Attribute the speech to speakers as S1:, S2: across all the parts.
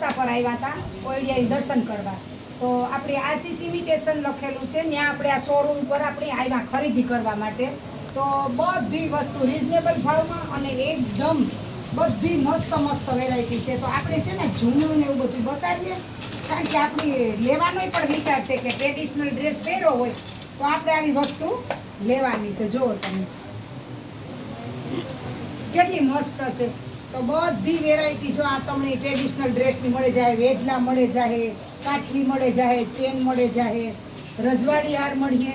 S1: સત્તા પર આવ્યા હતા ઓઈડિયાએ દર્શન કરવા. તો આપણે આશીષ સિમિટેશન લખેલું છે, ત્યાં આપણે આ શોરૂમ પર આપણે આવ્યા ખરીદી કરવા માટે. તો બધી વસ્તુ રિઝનેબલ ભાવમાં અને એકદમ બધી મસ્ત મસ્ત વેરાયટી છે. તો આપણે છે ને જૂનું ને એવું બધું બતાવીએ, કારણ કે આપણી લેવાનો પણ વિચાર છે કે ટ્રેડિશનલ ડ્રેસ પહેર્યો હોય, તો આપણે આવી વસ્તુ લેવાની છે. જુઓ તમે. કેટલી મસ્ત છે. તો બધી વેરાયટી જો આ તમને ટ્રેડિશનલ ડ્રેસની મળે જાય વેઢલા મળે જાય કાઠલી મળે જાય ચેન મળે જાય રજવાડી હાર મળીએ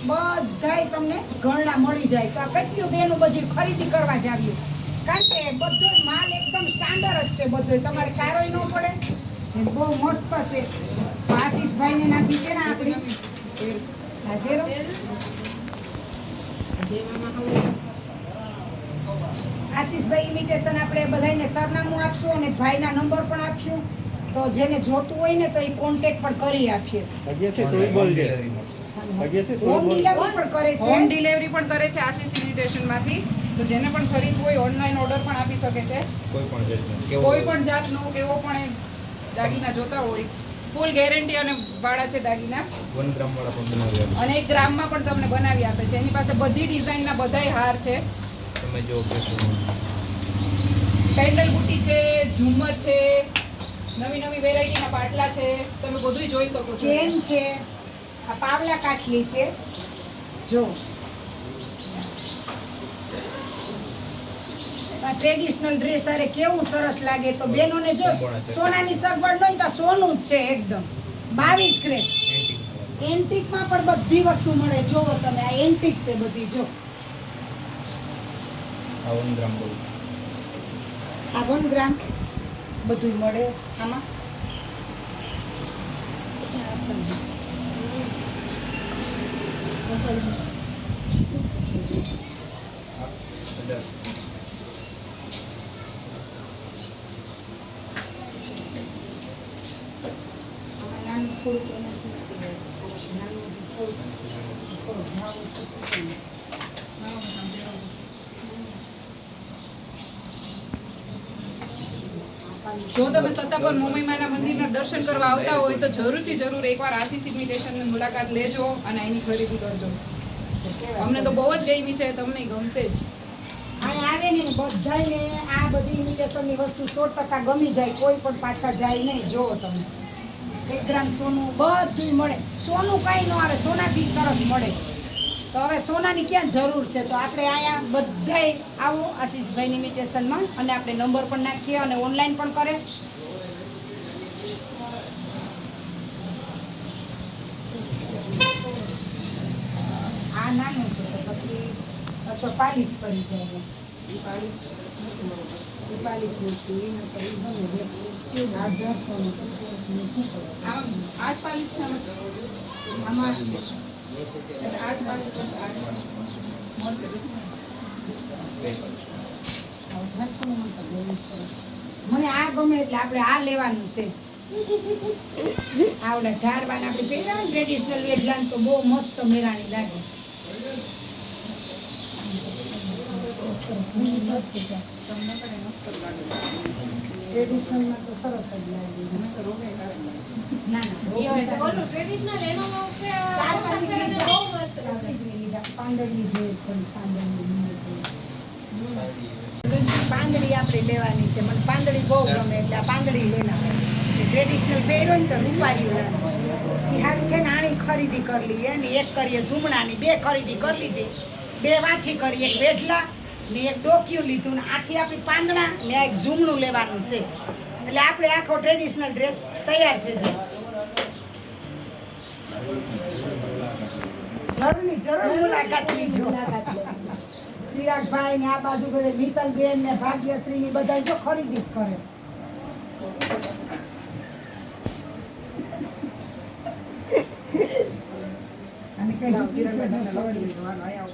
S1: બધાય તમને ઘરણા મળી જાય. તો આ કેટલું બેનું બધું ખરીદી કરવા જ આવ્યું કારણ કે બધો માલ એકદમ સ્ટાન્ડર્ડ જ છે બધો તમારે કારોય ન પડે. બહુ મસ્ત છે. આશીષભાઈને નાખી છે ને આપણી હા, પહેરો. આશીષભાઈ ઇમિટેશન આપણે બધાને સરનામું આપશું અને ભાઈના નંબર પણ આપશું. તો જેને જોતું હોય ને તો એ કોન્ટેક્ટ પણ કરી આપીએ. હોમ ડિલિવરી પણ કરે છે.
S2: હોમ ડિલિવરી પણ કરે છે આશીષ ઇન્વિટેશનમાંથી તો જેને પણ ખરીદવું હોય ઓનલાઈન ઓર્ડર પણ આપી શકે છે.
S3: કોઈ પણ જાતનું.
S2: કોઈ પણ જાતનો કેવો પણ એ દાગીના જોતા હોય. ફૂલ ગેરંટી અને વાળા છે દાગીના.
S3: વન ગ્રામ વાળા પણ બનાવી
S2: અને એક ગ્રામમાં પણ તમને બનાવી આપે છે. એની પાસે બધી ડિઝાઇનના બધાય હાર છે.
S3: તમે જો કે શું.
S2: પેન્ડલ બુટ્ટી છે ઝુમ્મર છે નવી નવી વેરાયટીના પાટલા છે તમે બધું જોઈ શકો છો.
S1: ચેન છે આ પાવલા કાટલી છે. જો. ટ્રેડિશનલ ડ્રેસ અરે કેવું સરસ લાગે તો બેનોને જો સોનાની સગવડ નહીં તો સોનું જ છે એકદમ. બાવીસ ગ્રેડ એન્ટિકમાં પણ બધી વસ્તુ મળે. જોવો તમે આ એન્ટિક છે બધી જો.
S3: આ વન ગ્રામ બોલ.
S1: આવન વન ગ્રામ બધું મળે આમાં. નાનું એનાથી નાનું થોડુંક
S2: જો તમે સત્તાપર મોમીમાના મંદિરના દર્શન કરવા આવતા હોય તો જરૂરથી જરૂર એકવાર આશીષ ઇન્વિટેશનની મુલાકાત લેજો અને એની ખરીદી કરજો. અમને તો બહુ જ ગમી છે, તમને ગમશે જ.
S1: આવે ને બધાને આ બધી ઇમિટેશનની વસ્તુ સો ટકા ગમી જાય, કોઈ પણ પાછા જાય નહીં. જો તમે. એક ગ્રામ સોનું બધું મળે. સોનું કાંઈ ન આવે, સોનાથી સરસ મળે. તો હવે સોનાની ક્યાં જરૂર છે? તો આપણે અહીંયા બધાય આવો આશીષભાઈની ઇમિટેશનમાં અને આપણે નંબર પણ નાખીએ અને ઓનલાઈન પણ કરે. આ નાનું છે તો પછી પાછો પાલિશ પડી જાય. પાલિશ મૂકી એને પછી ગમે તે આ દર્શન છે?
S2: આમ
S1: મને આ ગમે એટલે આપણે આ લેવાનું છે. આવડે ઢારવાના આપણે પહેર્યા ને ટ્રેડિશનલ વેગલાન તો બહુ મસ્ત મેરાણી લાગે. ટ્રેડિશનલમાં તો સરસ જ લાગે. ના ના પાંદડી છે થોડી પાંદડી પાંદડી આપણે લેવાની છે. મને પાંદડી બહુ ગમે એટલે પાંદડી લેના ટ્રેડિશનલ પહેરો ને તો રૂપારી એ છે કે નાની ખરીદી કરી લઈએ ને એક કરીએ સુમણાની બે ખરીદી કરી લીધી. બે વાથી કરીએ એક વેઢલા. ને એક ડોક્યું લીધું ને આથી આપણી પાંદડા ને એક ઝૂમણું લેવાનું છે. એટલે આપણે આખો ટ્રેડિશનલ ડ્રેસ તૈયાર થઈ જાય. જરૂરની જરૂર મુલાકાત લીજો. ચિરાગભાઈ ને આ બાજુ બધે મિત્તલબેન ને ભાગ્યશ્રી ની બધા જો ખરીદી જ કરે. અને કઈ છે.